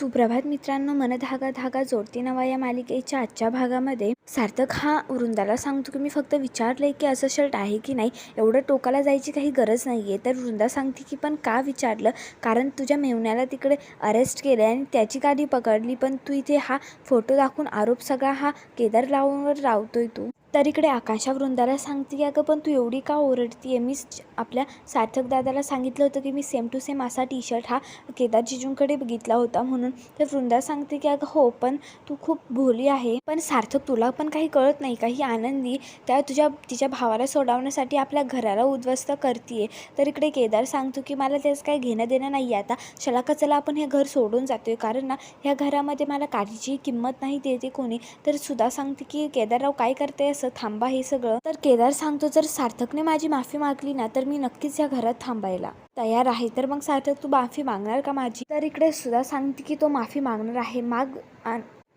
सुप्रभात मित्रांनो मन धागा धागा जोडती नवा या मालिकेच्या आजच्या भागामध्ये. सार्थक हा वृंदाला सांगतो की मी फक्त विचारलंय की असं शर्ट आहे की नाही? एवढं टोकाला जायची काही गरज नाही आहे तर वृंदा सांगते की पण का विचारलं? कारण तुझ्या मेवण्याला तिकडे अरेस्ट केलं आणि त्याची गाडी पकडली. पण तू इथे हा फोटो दाखवून आरोप सगळा हा केदार लावूनवर लावतोय तू. तर इकडे आकाशा वृंदाला सांगते की अगं पण तू एवढी का ओरडतीये? मी मीच आपल्या सार्थक दादाला सांगितलं होतं की मी सेम टू सेम असा टी शर्ट हा केदार जिजूंकडे बघितला होता म्हणून. तर वृंदा सांगते की अगं हो पण तू खूप भोली आहे. पण सार्थक तुला पण काही कळत नाही का? ही आनंदी त्या तुझ्या तिच्या भावाला सोडवण्यासाठी आपल्या घराला उद्ध्वस्त करते तर इकडे केदार सांगतो की मला त्याचं काही घेणं देणं नाही आहे आता. चला का चला आपण हे घर सोडून जातोय. कारण ना ह्या घरामध्ये मला काठीची किंमत नाही देते कोणी. तर सुद्धा सांगते की केदारराव काय करते असं थांबा हे सगळं. तर केदार सांगतो जर सार्थकने माझी माफी मागली ना तर मी नक्कीच या घरात थांबायला. तयार आहे तर मग सार्थक तू माफी मागणार का माझी? तर इकडे सुद्धा सांगते की तो माफी मागणार आहे. माग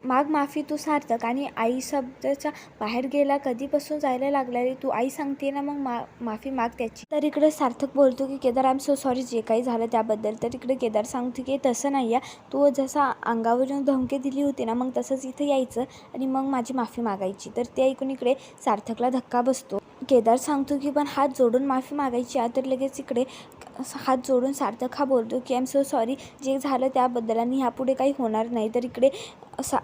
माग माफी तू सार्थक आणि आई शब्दाच्या बाहेर गेला कधीपासून जायला लागला रे तू? आई सांगते ना मग मा माफी माग त्याची. तर इकडे सार्थक बोलतो की Kedar I am so sorry जे काही झालं त्याबद्दल. तर इकडे केदार सांगतो की तसं नाही आहे तू जसा अंगावर धमकी दिली होती ना मग तसंच इथं यायचं आणि मग माझी माफी मागायची. तर ते ऐकून इकडे सार्थकला धक्का बसतो. केदार सांगतो की पण हात जोडून माफी मागायची आहे. तर लगेच इकडे हात जोडून सार्थक हा बोलतो की आय एम सो सॉरी जे झालं त्याबद्दल आणि ह्यापुढे काही होणार नाही. तर इकडे सा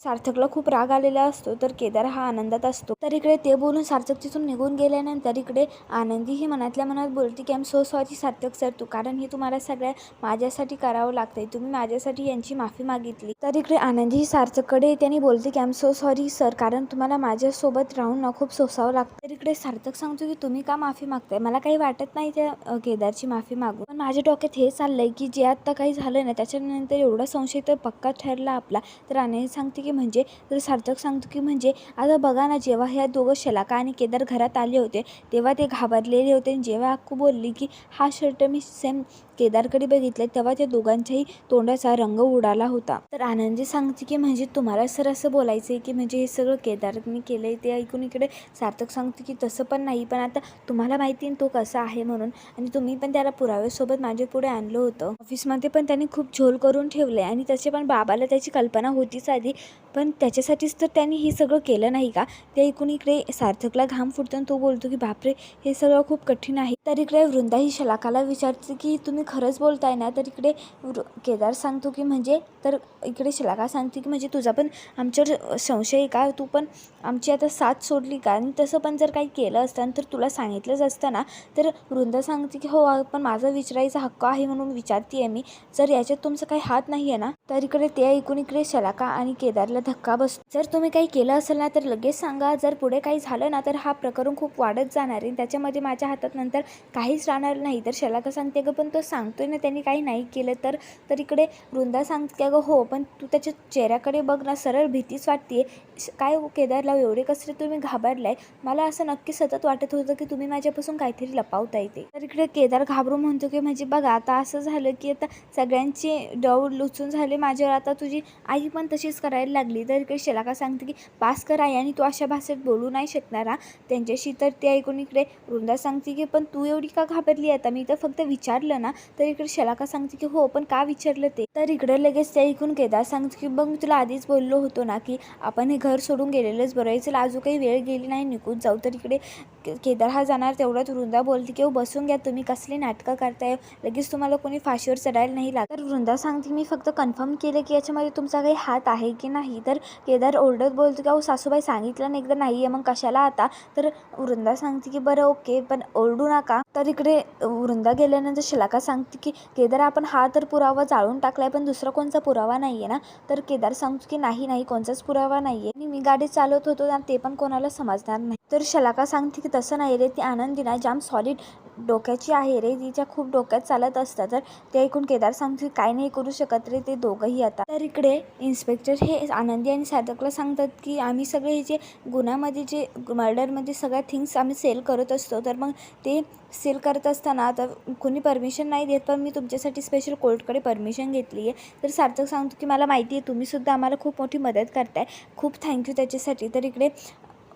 सार्थकला खूप राग आलेला असतो तर केदार हा आनंदात असतो. तर इकडे ते बोलून सार्थक तिथून निघून गेल्यानंतर इकडे आनंदी ही मनातल्या मनात बोलते की I so sorry Sarthak sir तू कारण हे तुम्हाला सगळ्या माझ्यासाठी करावं लागतंय. तुम्ही माझ्यासाठी यांची माफी मागितली. तर इकडे आनंदी ही सार्थककडे येते आणि बोलते की आय सो सॉरी सर कारण तुम्हाला माझ्यासोबत राहून ना खूप सोसावं लागतं तर इकडे सार्थक सांगतो की तुम्ही का माफी मागताय? मला काही वाटत नाही त्या केदारची माफी मागू पण माझ्या डोक्यात हे चाललंय की जे आत्ता काही झालं ना त्याच्यानंतर एवढा संशय तर पक्का ठरला आपला. तर आनंदी सांगते की की म्हणजे तर सार्थक सांगतो की म्हणजे आता बघा ना जेव्हा ह्या दोघं शलाका आणि केदार घरात आले होते तेव्हा ते घाबरलेले होते आणि जेव्हा अक्कू बोलली की हा शर्ट मी सेम केदारकडे बघितले तेव्हा त्या दोघांच्याही तोंडाचा रंग उडाला होता. तर आनंदी सांगते की म्हणजे तुम्हाला सर असं बोलायचं आहे की म्हणजे हे सगळं केदारने केलं आहे ते ऐकून इकडे सार्थक सांगते की तसं पण नाही पण आता तुम्हाला माहिती आहे ना तो कसा आहे म्हणून आणि तुम्ही पण त्याला पुराव्यासोबत माझ्या पुढे आणलं होतं. ऑफिसमध्ये पण त्याने खूप झोल करून ठेवलं आहे आणि तसे पण बाबाला त्याची कल्पना होतीच आधी पण त्याच्यासाठीच तर त्यांनी हे सगळं केलं नाही का? ते ऐकून इकडे सार्थकला घाम फुटतो आणि तो बोलतो की बापरे हे सगळं खूप कठीण आहे. तर इकडे वृंदा ही शलाकाला विचारते की तुम्ही खरंच बोलताय ना? तर इकडे वृ- केदार सांगतो की म्हणजे? तर इकडे शलाका सांगते की म्हणजे तुझा पण आमच्यावर संशय आहे का? तू पण आमची आता साथ सोडली का? आणि तसं पण जर काही केलं असतं तर तुला सांगितलंच असतं ना? तर वृंदा सांगते की हो पण माझा विचारायचा हक्क आहे म्हणून विचारते मी. जर याच्यात तुमचा काही हात नाही आहे ना? तर इकडे ते ऐकून इकडे शलाका आणि केदारला धक्का बस जर तुम्ही काही केलं असेल ना तर लगेच सांगा. जर पुढे काही झालं ना तर हा प्रकरण खूप वाढत जाणार आहे. त्याच्यामध्ये माझ्या हातात नंतर काहीच राहणार नाही. तर शलाका सांगते गं पण तो सांगतोय ना त्यांनी काही नाही केलं तर तर इकडे वृंदा सांगते अगं हो पण तू त्याच्या चेहऱ्याकडे बघ ना सरळ भीतीच वाटते काय हो केदारला एवढे कसरे तुम्ही घाबरलाय? मला असं नक्की सतत वाटत होतं की तुम्ही माझ्यापासून काहीतरी लपावता येते तर इकडे केदार घाबरून म्हणतो की म्हणजे बघा आता असं झालं की आता सगळ्यांचे डव लुचून झाले माझ्यावर. आता तुझी आई पण तशीच करायला लागली. तर इकडे शलाका सांगते की पास कर आई आणि तू अशा भाषेत बोलू नाही शकणार. हा त्यांच्याशी तर ते ऐकून इकडे वृंदा सांगते की पण तू एवढी का घाबरली आता? मी तर फक्त विचारलं ना. तर इकडे शलाका सांगते की हो पण का विचारलं ते? तर इकडे लगेच ते ऐकून केदार सांगते की बघ मी तुला आधीच बोललो होतो ना की आपण हे घर सोडून गेलेलंच बरं आहे. चला अजून काही वेळ गेली नाही निघून जाऊ. तर इकडे के- केदार हा जाणार तेवढ्यात वृंदा बोलते की "हो, बसून घ्या तुम्ही कसली नाटकं करताय? लगेच तुम्हाला कोणी फाशीवर चढायला नाही लागत तर वृंदा सांगते मी फक्त कन्फर्म केलं की याच्यामध्ये तुमचा काही हात आहे की नाही? तर केदार ओरडत बोलतो की अहो सासूबाई सांगितलं नाही एकदा नाही आहे मग कशाला आता? तर वृंदा सांगते की बरं ओके पण ओरडू नका. तर इकडे वृंदा गेल्यानंतर शलाका सांगते की केदार आपण हा तर पुरावा जाळून टाकलाय पण दुसरा कोणचा पुरावा नाही आहे ना? तर केदार सांगतो की नाही नाही कोणचाच पुरावा नाही आहे आणि मी गाडी चालवत होतो आणि ते पण कोणाला समजणार नाही. तर शलाका सांगते की तसं नाही रे ती आनंदी ना जाम सॉलिड डोक्याची आहे रे तिच्या खूप डोक्यात चालत असतात तर ते ऐकून केदार सांगतो काय नाही करू शकत रे ते दोघंही आता. तर इकडे इन्स्पेक्टर हे आनंदी आणि साधकला सांगतात की आम्ही सगळे हे जे गुन्ह्यामध्ये जे मर्डरमध्ये सगळ्या थिंग्स आम्ही सेल करत असतो तर मग ते सेल करत असताना तर कोणी परमिशन नाही देत पण मी तुमच्यासाठी स्पेशल कोर्टकडे परमिशन घेतली आहे. तर सार्थक सांगतो की मला माहिती आहे तुम्हीसुद्धा आम्हाला खूप मोठी मदत करताय. खूप थँक्यू त्याच्यासाठी. तर इकडे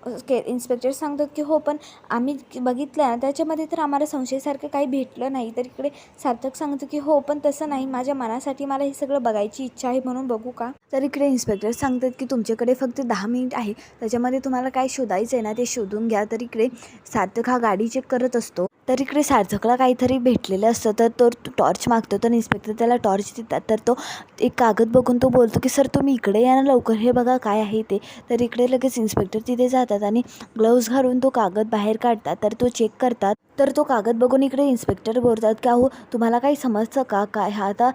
के इन्स्पेक्टर सांगतात की हो पण आम्ही बघितलं ना त्याच्यामध्ये तर आम्हाला संशयासारखं काही भेटलं नाही. तर इकडे सार्थक सांगतो की हो पण तसं नाही. माझ्या मनासाठी मला हे सगळं बघायची इच्छा आहे म्हणून बघू का? तर इकडे इन्स्पेक्टर सांगतात की तुमच्याकडे फक्त दहा मिनिट आहे. त्याच्यामध्ये तुम्हाला काय शोधायचं आहे ना ते शोधून घ्या. तर इकडे सार्थक हा गाडी चेक करत असतो. तर इकडे सार्थकला काहीतरी भेटलेलं असतं तर तो टॉर्च मागतो तर इन्स्पेक्टर त्याला टॉर्च देतात. तर तो एक कागद बघून तो बोलतो की सर तुम्ही इकडे या ना लवकर हे बघा काय आहे ते. तर इकडे लगेच इन्स्पेक्टर तिथे जातात आणि ग्लव्ज घालून तो कागद बाहेर काढतात. तर तो चेक करतात. तर तो कागद बघून इकडे इन्स्पेक्टर बोलतात की अहो तुम्हाला काही समजतं का? काय हा आता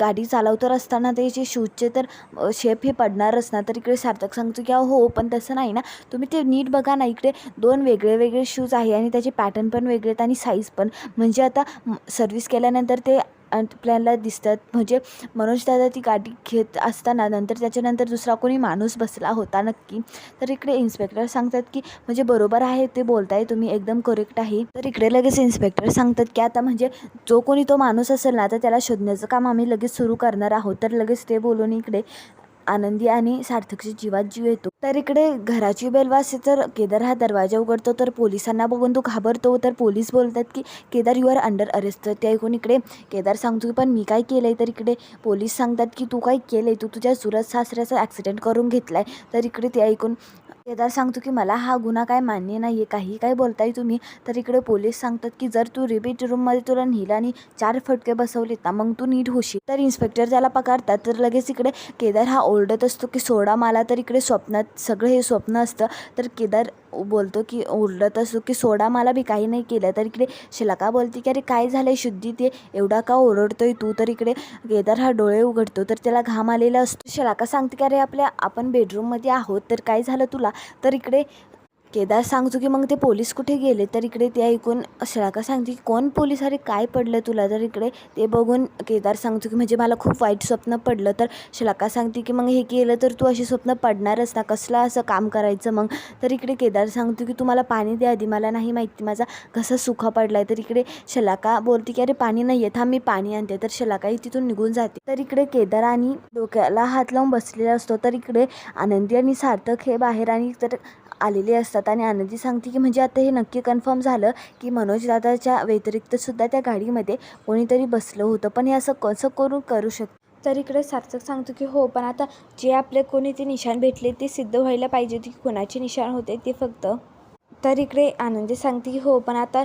गाडी चालवत असताना ते जे शूजचे तर शेप हे पडणारच ना तर इकडे सार्थक सांगतो की अहो हो पण तसं नाही ना. तुम्ही ते नीट बघा ना इकडे दोन वेगळे वेगळे शूज आहे आणि त्याचे पॅटर्न पण वेगळे आहेत आणि साईज पण. म्हणजे आता सर्विस केल्यानंतर ते आपल्याला दिसतात. म्हणजे मनोज दादा ती गाडी घेत असताना नंतर त्याच्यानंतर दुसरा कोणी माणूस बसला होता नक्की. तर इकडे इन्स्पेक्टर सांगतात की म्हणजे बरोबर आहे ते बोलताय तुम्ही एकदम करेक्ट आहे. तर इकडे लगेच इन्स्पेक्टर सांगतात की आता म्हणजे जो कोणी तो माणूस असेल ना तर त्याला शोधण्याचं काम आम्ही लगेच सुरू करणार आहोत. तर लगेच ते बोलून इकडे आनंदी आणि सार्थकची जीवात जीव येतो. तर इकडे घराची बेल वाजते तर केदार हा दरवाजा उघडतो तर पोलिसांना बघून तो घाबरतो. तर पोलीस बोलतात की Kedar you are under arrest ते ऐकून इकडे केदार सांगतो की पण मी काय केलं आहे तर इकडे पोलीस सांगतात की तू काय केलं आहे तू तुझ्या सुरत सासऱ्याचा ॲक्सिडेंट करून घेतला आहे तर इकडे ते ऐकून केदार सांगतो की मला हा गुन्हा काय मान्य नाही आहे काही काय बोलताय तुम्ही? तर इकडे पोलीस सांगतात की जर तू रिपीट रूममध्ये तुला नेलं आणि चार फटके बसवलेत ना मग तू नीट होशील. तर इन्स्पेक्टर त्याला पकडतात. तर लगेच इकडे केदार हा ओरडत असतो की सोडा मला. तर इकडे स्वप्नात सगळं हे स्वप्न असतं. तर केदार बोलतो की ओरडत असो की सोडा मला बी काही नाही केलं. तर इकडे शिलाका बोलते की अरे काय झालं आहे शुद्धी? ते एवढा का ओरडतोय तू? तर इकडे केदार हा डोळे उघडतो तर त्याला घाम आलेला असतो. शिलाका सांगते की अरे आपल्या आपण बेडरूममध्ये आहोत तर काय झालं तुला? तर इकडे केदार सांगतो की मग ते पोलीस कुठे गेले? तर इकडे ते ऐकून श्राका सांगते की कोण पोलीस? अरे काय पडलं तुला? तर इकडे ते बघून केदार सांगतो की म्हणजे मला खूप वाईट स्वप्न पडलं. तर श्लाका सांगते की मग हे केलं तर तू अशी स्वप्न पडणारच ना? कसलं असं काम करायचं मग? तर इकडे केदार सांगतो की तुम्हाला पाणी द्या आधी. मला नाही माहिती माझा घसा सुखा पडला आहे तर इकडे शलाका बोलते की अरे पाणी नाही येत हा मी पाणी आणते. तर शलाकाही तिथून निघून जाते. तर इकडे केदार आणि डोक्याला हात लावून बसलेला असतो. तर इकडे आनंदी आणि सार्थक हे बाहेर आणि तर आलेले असतात. आणि आनंदी सांगते की म्हणजे आता हे नक्की कन्फर्म झालं की मनोजदादाच्या व्यतिरिक्तसुद्धा त्या गाडीमध्ये कोणीतरी बसलं होतं. पण हे असं कसं करून करू शकतं तर इकडे सार्थक सांगतो की हो पण आता जे आपले कोणी ते निशाण भेटले ते सिद्ध व्हायला पाहिजे की कोणाचे निशाण होते ते फक्त तर इकडे आनंदी सांगते की हो पण आता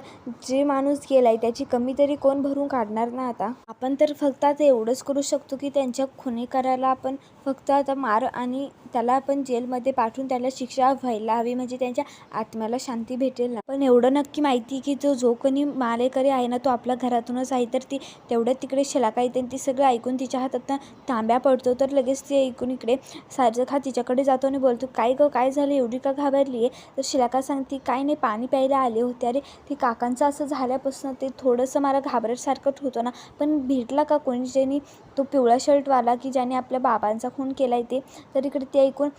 जे माणूस गेला आहे त्याची कमी तरी कोण भरून काढणार ना आता? आपण तर फक्त आता एवढंच करू शकतो की त्यांच्या खुनी करायला आपण फक्त आता मार आणि त्याला आपण जेलमध्ये पाठवून त्याला शिक्षा व्हायला हवी म्हणजे त्यांच्या आत्म्याला शांती भेटेल ना. पण एवढं नक्की माहिती की जो जो कोणी मालेकरी आहे ना तो आपल्या घरातूनच आहे तर ती तेवढ्यात तिकडे शलाका येते आणि ती सगळं ऐकून तिच्या हातात तांब्या पडतो. तर लगेच ते ऐकून इकडे सारजक हा तिच्याकडे जातो आणि बोलतो काय गं काय झालं? एवढी का घाबरली आहे तर शिलाका सांगते काय नाही पाणी प्यायला आले होते. अरे ते काकांचं असं झाल्यापासून ते थोडंसं मला घाबरटसारखं होतं ना. पण भेटला का कोणी ज्यांनी तो पिवळा शर्टवाला की ज्याने आपल्या बाबांचा खून केला आहे ते? तर इकडे ते ऐकून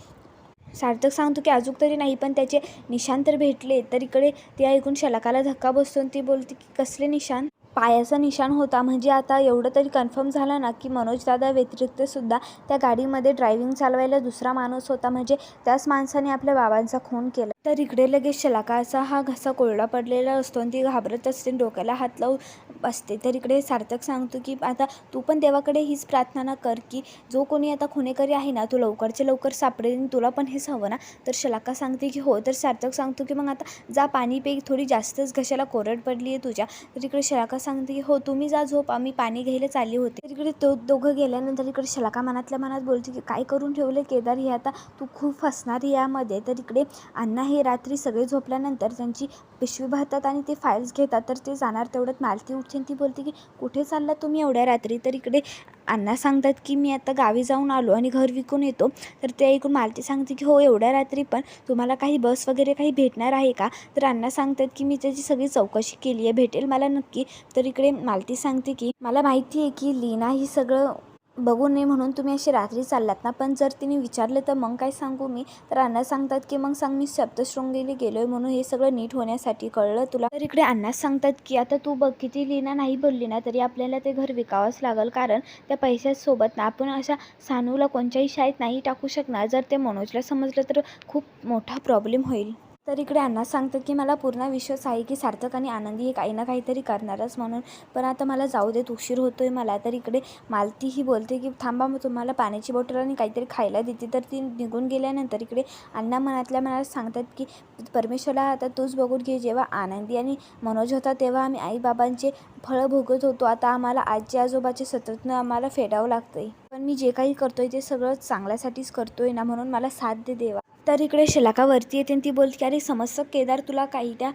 सार्थक सांगतो की अजून तरी नाही पण त्याचे निशाण तर भेटले. तर इकडे ते ऐकून शलाकाला धक्का बसतो आणि ती बोलते की कसले निशाण पायाचा निशाण होता. म्हणजे आता एवढं तरी कन्फर्म झालं ना की मनोजदादा व्यतिरिक्तसुद्धा त्या गाडीमध्ये ड्रायव्हिंग चालवायला दुसरा माणूस होता. म्हणजे त्याच माणसाने आपल्या बाबांचा खून केला. तर इकडे लगेच शलाकाचा हा घसा कोरडा पडलेला असतो आणि ती घाबरत असते डोक्याला हात लावून असते. तर इकडे सार्थक सांगतो की आता तू पण देवाकडे हीच प्रार्थना कर की जो कोणी आता खुनेकरी आहे ना तो लवकरच्या लवकर सापडेल आणि तुला पण हेच हवं ना? तर शलाका सांगते की हो. तर सार्थक सांगतो की मग आता जा पाणी पे थोडी जास्तच घशाला कोरड पडली आहे तुझ्या. तर इकडे शलाका सांगते की हो तुम्ही जा झोप आम्ही पाणी घ्यायला चालली होते. तर इकडे तो दोघं गेल्यानंतर इकडे शलाका मनातल्या मनात बोलते की काय करून ठेवलं केदार? हे आता तू खूप फसणार यामध्ये. तर इकडे अण्णा हे रात्री सगळे झोपल्यानंतर त्यांची पिशवी भरतात आणि ते फाईल्स घेतात. तर ते जाणार तेवढ्यात मालती उठ आणि ती बोलते की कुठे चालला तुम्ही एवढ्या रात्री? तर इकडे अण्णा सांगतात की मी आता गावी जाऊन आलो आणि घर विकून येतो. तर ते ऐकून मालती सांगते की हो एवढ्या रात्री पण तुम्हाला काही बस वगैरे काही भेटणार आहे का? तर अण्णा सांगतात की मी त्याची सगळी चौकशी केली आहे. भेटेल मला नक्की. तर इकडे मालती सांगते की मला माहिती आहे की लीना ही सगळं बघू नये म्हणून तुम्ही अशी रात्री चाललात ना पण जर तिने विचारलं तर मग काय सांगू मी? तर अण्णा सांगतात की मग सांग मी सप्तशृंगीला गेलो आहे म्हणून हे सगळं नीट होण्यासाठी कळलं तुला. तर इकडे अण्णा सांगतात की आता तू बघ किती लिहिणं नाही बोलली ना तरी आपल्याला ते घर विकावंच लागेल कारण त्या पैशासोबत ना आपण अशा सानूला कोणत्याही शाळेत नाही टाकू शकणार. जर ते मनोजला समजलं तर खूप मोठा प्रॉब्लेम होईल. तर इकडे अण्णा सांगतात की मला पूर्ण विश्वास आहे की सार्थक आणि आनंदी हे काही ना काहीतरी करणारच म्हणून. पण आता मला जाऊ देत उशीर होतो आहे मला. तर इकडे मालती ही बोलते की थांबा मग तुम्हाला पाण्याची बॉटल आणि काहीतरी खायला देते. तर ती निघून गेल्यानंतर इकडे अण्णा मनातल्या मनात सांगतात की परमेश्वरला आता तूच बघून घे जेव्हा आनंदी आणि मनोज होता तेव्हा आम्ही आईबाबांचे फळं भोगत होतो. आता आम्हाला आजी आजोबाचे सततनं आम्हाला फेडावं लागतंय. पण मी जे काही करतोय ते सगळं चांगल्यासाठीच करतोय ना म्हणून मला साथ दे देवा. तर इकडे शिलाका वरती येते आणि ती बोलते की अरे समस्त केदार तुला काही त्या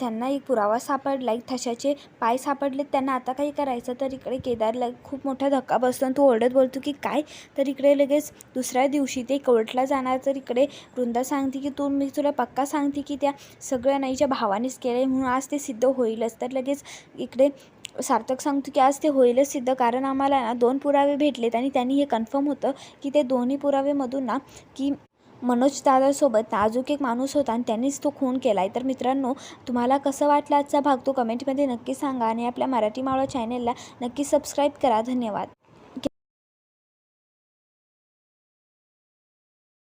त्यांना एक पुरावा सापडला. एक ठशाचे पाय सापडले त्यांना आता काही करायचं. तर इकडे केदारला खूप मोठा धक्का बसतो आणि तू ओरडत बोलतो की काय? तर इकडे लगेच दुसऱ्या दिवशी ते कोर्टला जाणार. तर इकडे वृंदा सांगते की तू मी तुला पक्का सांगते की त्या सगळ्या नाईच्या भावानेच केलं म्हणून आज ते सिद्ध होईलच. तर लगेच इकडे सार्थक सांगतो की आज ते होईलच सिद्ध. कारण आम्हाला ना दोन पुरावे भेटलेत आणि त्यांनी हे कन्फर्म होतं की ते दोन्ही पुरावेमधून ना की मनोज दादासोबत नाजूक एक माणूस होता आणि त्यांनीच तो खून केला आहे तर मित्रांनो तुम्हाला कसं वाटलं आजचा भाग तो कमेंटमध्ये नक्की सांगा आणि आपल्या मराठी मावळा चॅनेलला नक्की सबस्क्राईब करा. धन्यवाद.